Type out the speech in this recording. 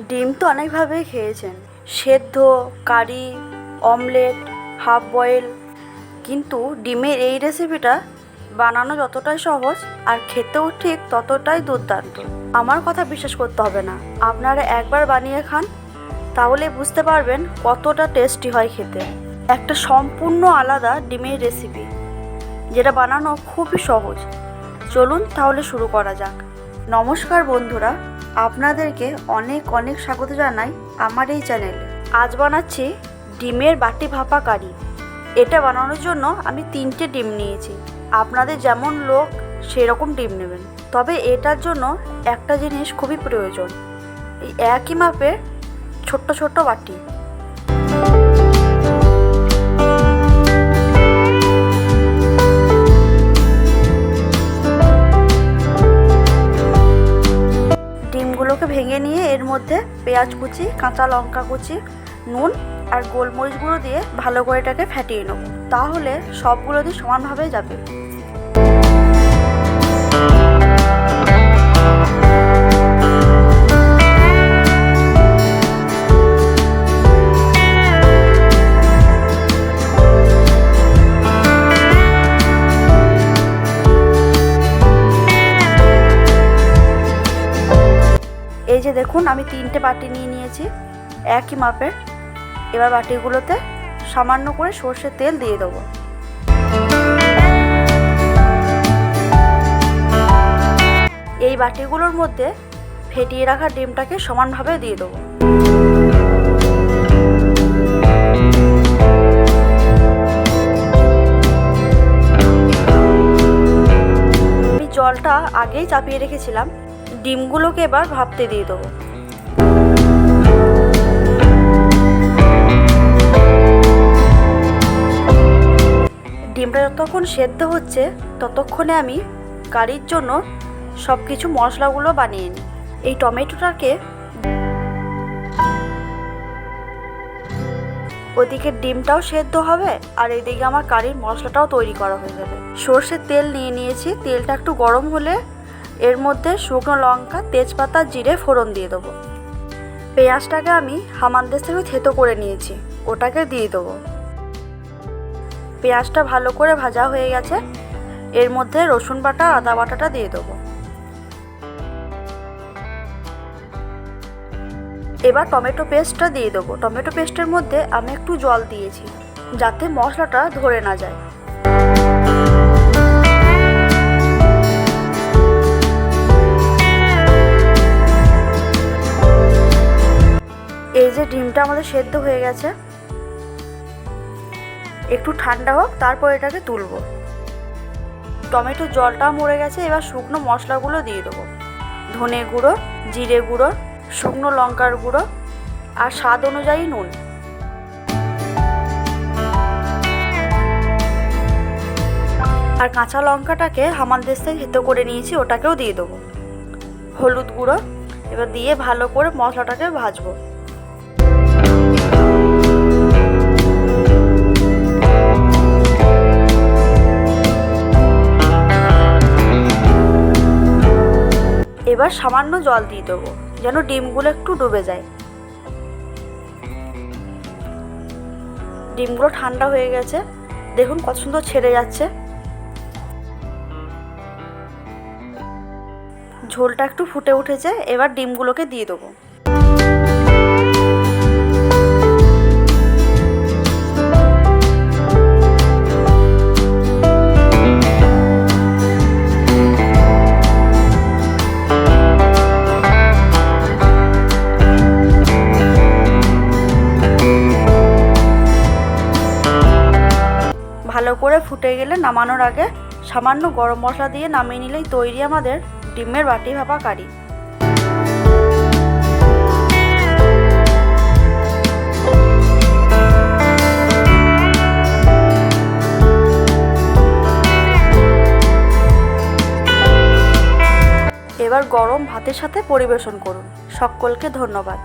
ডিম তো অনেকভাবেই খেয়েছেন। সেদ্ধ, কারি, অমলেট, হাফ বয়েল। কিন্তু ডিমের এই রেসিপিটা বানানো যতটাই সহজ আর খেতেও ঠিক ততটাই দুর্দান্ত। আমার কথা বিশ্বাস করতে হবে না। আপনারা একবার বানিয়ে খান, তাহলে বুঝতে পারবেন কতটা টেস্টি হয় খেতে। একটা সম্পূর্ণ আলাদা ডিমের রেসিপি, যেটা বানানো খুবই সহজ। চলুন তাহলে শুরু করা যাক। নমস্কার বন্ধুরা, আপনাদেরকে অনেক অনেক স্বাগত জানাই আমার এই চ্যানেলে। আজ বানাচ্ছি ডিমের বাটি ভাপা কারি। এটা বানানোর জন্য আমি তিনটে ডিম নিয়েছি। আপনাদের যেমন লোক, সেরকম ডিম নেবেন। তবে এটার জন্য একটা জিনিস খুবই প্রয়োজন। এই একই মাপের ছোট্ট ছোট্ট বাটি। পেঁয়াজ কুচি, কাঁচা লঙ্কা কুচি, নুন আর গোলমরিচ গুঁড়ো দিয়ে ভালো করে এটাকে ফ্যাটিয়ে নেব। তাহলে সবগুলো দিয়ে সমানভাবে যাবে। যে দেখুন, আমি তিনটে বাটি নিয়ে নিয়েছি, একই মাপের। এবার বাটিগুলোতে সামান্য করে সর্ষের তেল দিয়ে দেবো। এই বাটিগুলোর মধ্যে ফেটিয়ে রাখা ডিমটাকে সমানভাবে দিয়ে দেবো। আমি জলটা আগেই চাপিয়ে রেখেছিলাম। ডিমগুলোকে এবার ভাপতে দিয়ে দেবো। ডিমটা যতক্ষণ সেদ্ধ হচ্ছে, ততক্ষণে আমি কারির জন্য সব কিছু মশলাগুলো বানিয়ে নিই। এই টমেটোটাকে ওদিকে ডিমটাও সেদ্ধ হবে আর এদিকে আমার কারির মশলাটাও তৈরি করা হয়ে যাবে। সর্ষের তেল নিয়ে নিয়েছি। তেলটা একটু গরম হলে এর মধ্যে শুকনো লঙ্কা, তেজপাতা, জিরে, ফোড়ন দিয়ে দেবো। পেঁয়াজটাকে আমি হামানদেশ থেকে থেতো করে নিয়েছি, ওটাকে দিয়ে দেবো। পেঁয়াজটা ভালো করে ভাজা হয়ে গেছে, এর মধ্যে রসুন বাটা, আদা বাটাটা দিয়ে দেবো। এবার টমেটো পেস্টটা দিয়ে দেবো। টমেটো পেস্টের মধ্যে আমি একটু জল দিয়েছি, যাতে মশলাটা ধরে না যায়। ডিমটা আমাদের সেদ্ধ হয়ে গেছে। একটু ঠান্ডা হোক, তারপর এটাকে তুলব। টমেটো জলটা মরে গেছে, এবার শুকনো মশলাগুলো দিয়ে দেবো। ধনে গুঁড়ো, জিরে গুঁড়ো, শুকনো লঙ্কার গুঁড়ো আর স্বাদ অনুযায়ী নুন। আর কাঁচা লঙ্কাটাকে হামাল দেশ থেতো করে নিয়েছি, ওটাকেও দিয়ে দেবো। হলুদ গুঁড়ো, এবার দিয়ে ভালো করে মশলাটাকে ভাজবো। এবার সামান্য জল দিয়ে দেবো, যেন ডিমগুলো একটু ডুবে যায়। ডিমগুলো ঠান্ডা হয়ে গেছে, দেখুন কত সুন্দর ছেড়ে যাচ্ছে। ঝোলটা একটু ফুটে উঠেছে, এবার ডিমগুলোকে দিয়ে দেবো। ভালো করে ফুটে গেলে নামানোর আগে সামান্য গরম মশলা দিয়ে নামিয়ে নিলেই তৈরি আমাদের ডিমের বাটি ভাপা কারি। এবার গরম ভাতের সাথে পরিবেশন করুন। সকলকে ধন্যবাদ।